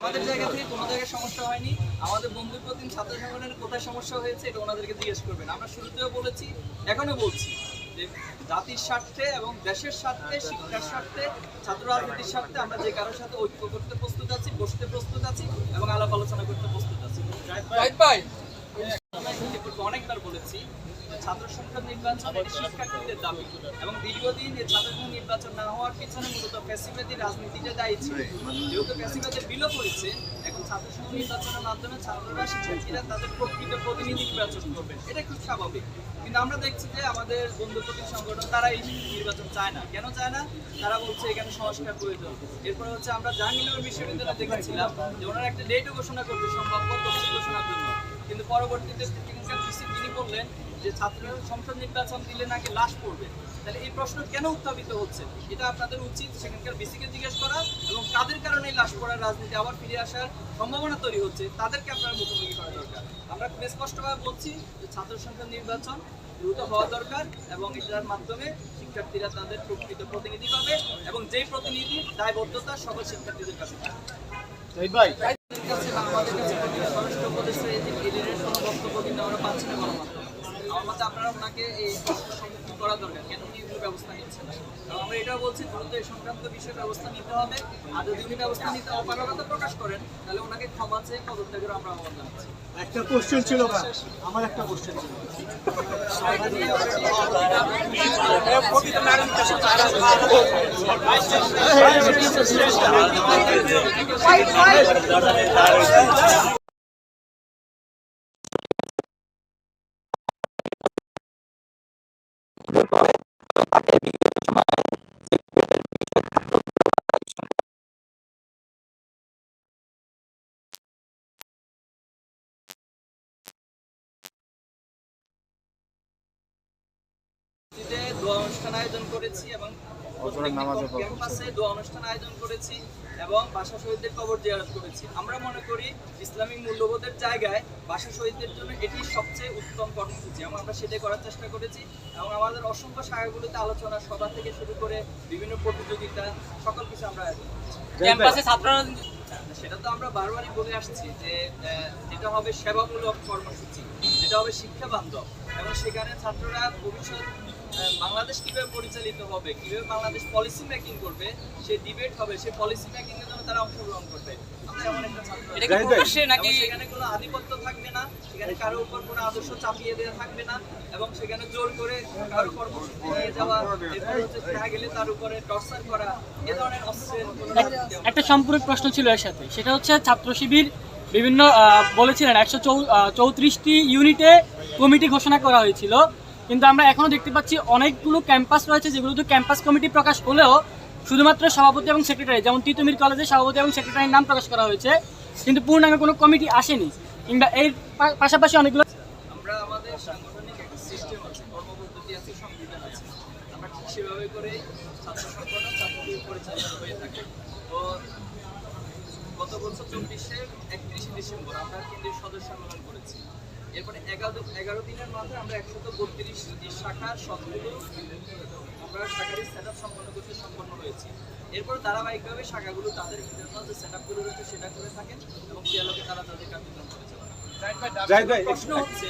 আমাদের জায়গা থেকে কোনো জায়গায় সমস্যা হয়নি। আমাদের বন্ধুর প্রতিদিন ছাত্র সংগঠনের কোথায় সমস্যা হয়েছে এটা ওনাদেরকে জিজ্ঞেস করবেন। আমরা শুরুতেও বলেছি, এখনও বলছি যে জাতির স্বার্থে এবং দেশের স্বার্থে, শিক্ষার স্বার্থে, ছাত্র রাজনীতির স্বার্থে আমরা যে কারোর সাথে ঐক্য করতে প্রস্তুত আছি, বসতে প্রস্তুত আছি এবং আলাপ আলোচনা করতে প্রস্তুত আছি এরপর অনেকবার বলেছি যে ছাত্র সংসদ নির্বাচন শিক্ষার্থীদের দাবি এবং দীর্ঘদিন এই ছাত্র সংসদ নির্বাচন না হওয়ার পিছনে মূলত ফ্যাসিবাদী রাজনীতিটা দায়ী ছিল। যেহেতু ফ্যাসিবাদের বিলোপ হয়েছে ছাত্র সংসদ নির্বাচনের মাধ্যমে ছাত্ররা শিক্ষার্থীরা তাদের প্রকৃত প্রতিনিধি নির্বাচন করবে, এটা খুব স্বাভাবিক। কিন্তু আমরা দেখছি যে আমাদের বন্ধুপ্রতি সংগঠন, তারা এই নির্বাচন চায় না। কেন চায় না? তারা বলছে এখানে সংস্কার প্রয়োজন। এরপর হচ্ছে আমরা জাহাঙ্গীরনগর বিশ্ববিদ্যালয়ে দেখেছিলাম যে ওনারা একটা ডেটও ঘোষণা করবে সম্ভাব্য তফসিল ঘোষণার জন্য। কিন্তু পরবর্তীতে তিনি বললেন যে ছাত্র সংসদ নির্বাচন দিলে নাকি লাশ পড়বে। তাহলে এই প্রশ্ন কেন উত্থাপিত হচ্ছে? এটা আপনাদের উচিত সেখানকার বিসিকে জিজ্ঞেস করা এবং কাদের কারণে লাশ পড়ার রাজনীতি আবার ফিরে আসার সম্ভাবনা তৈরি হচ্ছে তাদেরকে আপনারা মুখোমুখি করা দরকার। আমরা খুব স্পষ্টভাবে বলছি যে ছাত্র সংসদ নির্বাচন দ্রুত হওয়া দরকার এবং এটার মাধ্যমে শিক্ষার্থীরা তাদের প্রকৃত প্রতিনিধি পাবে এবং যেই প্রতিনিধি দায়বদ্ধতা সকল শিক্ষার্থীদের কাছে। আমাদের কাছে উপদেষ্টা এদের কোনো বক্তব্য কিন্তু আমরা পাচ্ছি না গণমাধ্যমে আমার মতে আপনারা ওনাকে এই সম্মুখীন করা দরকার কেন উনি এগুলো ব্যবস্থা নিচ্ছেন না? আমরা এটাও বলছি দ্রুত এই সংক্রান্ত বিষয়ে ব্যবস্থা নিতে হবে। আর যদি উনি ব্যবস্থা নিতে অপারগতা প্রকাশ করেন তাহলে ওনাকে ক্ষমা চেয়ে পদত্যাগের আমরা আহ্বান জানাচ্ছি। একটা কোশ্চেন ছিল আমার একটা কোশ্চেন ছিল। দোয়া অনুষ্ঠান আয়োজন করেছি এবং ক্যাম্পাসে দোয়া অনুষ্ঠান আয়োজন করেছি এবং বাসা শহীদদের কবর জিয়ারত করেছি। আমরা মনে করি ইসলামিক মূল্যবোধের জায়গায় বাসা শহীদদের জন্য এটি সবচেয়ে উত্তম কর্মসূচি এবং আমরা সেটাই করার চেষ্টা করেছি এবং আমাদের অসংখ্য শাখাগুলোতে আলোচনা সভা থেকে শুরু করে বিভিন্ন প্রতিযোগিতা সকল কিছু আমরা আয়োজন করেছি। ক্যাম্পাসে ছাত্ররা সেটা তো আমরা বারবারই বলে আসছি যে যেটা হবে সেবামূলক কর্মসূচি যেটা হবে শিক্ষা বান্ধব এবং সেখানে ছাত্ররা ভবিষ্যৎ বাংলাদেশ কীভাবে পরিচালিত হবে কীভাবে বাংলাদেশ পলিসি মেকিং করবে সেই ডিবেট হবে সেই পলিসি মেকিং এর জন্য তারা অংশগ্রহণ করবে। এটা কি প্রকাশ্যে নাকি এবং সেখানে কোনো আধিপত্য থাকবে না সেখানে কারোর উপর কোনো আদর্শ চাপিয়ে দেওয়া থাকবে না এবং সেখানে জোর করে কারও কর্মসূচি নিয়ে যাওয়া এরপর হচ্ছে দেখা গেলে তার উপরে টর্চার করা এ ধরনের অস্ত্রের কোনো রাজনীতি আমরা একটা সম্পূরক প্রশ্ন ছিল এর সাথে সেটা হচ্ছে ছাত্র শিবির বিভিন্ন বলেছিলেন একশো চৌত্রিশটি ইউনিটে কমিটি ঘোষণা করা হয়েছিল। কিন্তু আমরা এখনও দেখতে পাচ্ছি অনেকগুলো ক্যাম্পাস রয়েছে যেগুলোতে ক্যাম্পাস কমিটি প্রকাশ হলেও শুধুমাত্র সভাপতি এবং সেক্রেটারি, যেমন তিতুমির কলেজে সভাপতি এবং সেক্রেটারির নাম প্রকাশ করা হয়েছে, কিন্তু পূর্ণাঙ্গ কোনো কমিটি আসেনি। কিংবা এর পাশাপাশি অনেকগুলো সেভাবে করে ছাত্র সংগঠন হয়ে থাকে। বছর চব্বিশে একত্রিশে ডিসেম্বর আমরা কেন্দ্রীয় সদস্য সম্মেলন করেছি এরপরে এগারো এগারো দিনের মাথায় আমরা একশত বত্রিশ শাখার সবগুলো আমরা শাখারই সেট আপ সম্পন্ন করতে সম্পন্ন হয়েছি এরপর ধারাবাহিকভাবে শাখাগুলো তাদের ইন্টারনাল যে সেট আপগুলো রয়েছে সেটা করে থাকেন এবং সে আলোকে তারা তাদের কার্যক্রম করেন। জাহিদ ভাই প্রশ্ন হচ্ছে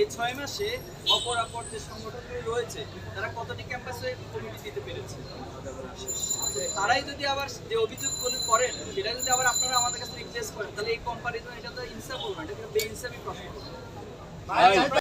এই ছয় মাসে অপর অপর যে সংগঠনগুলো রয়েছে তারা কতটি ক্যাম্পাসে কমিটি দিতে পেরেছে? তারাই যদি আবার যে অভিযোগ করেন সেটা যদি আবার আপনারা আমাদের কাছে রিপ্লেস করেন তাহলে এই কম্পারিজন এটা তো ইনসাফ হবে না এটা কিন্তু বেইনসাফি প্রশ্ন।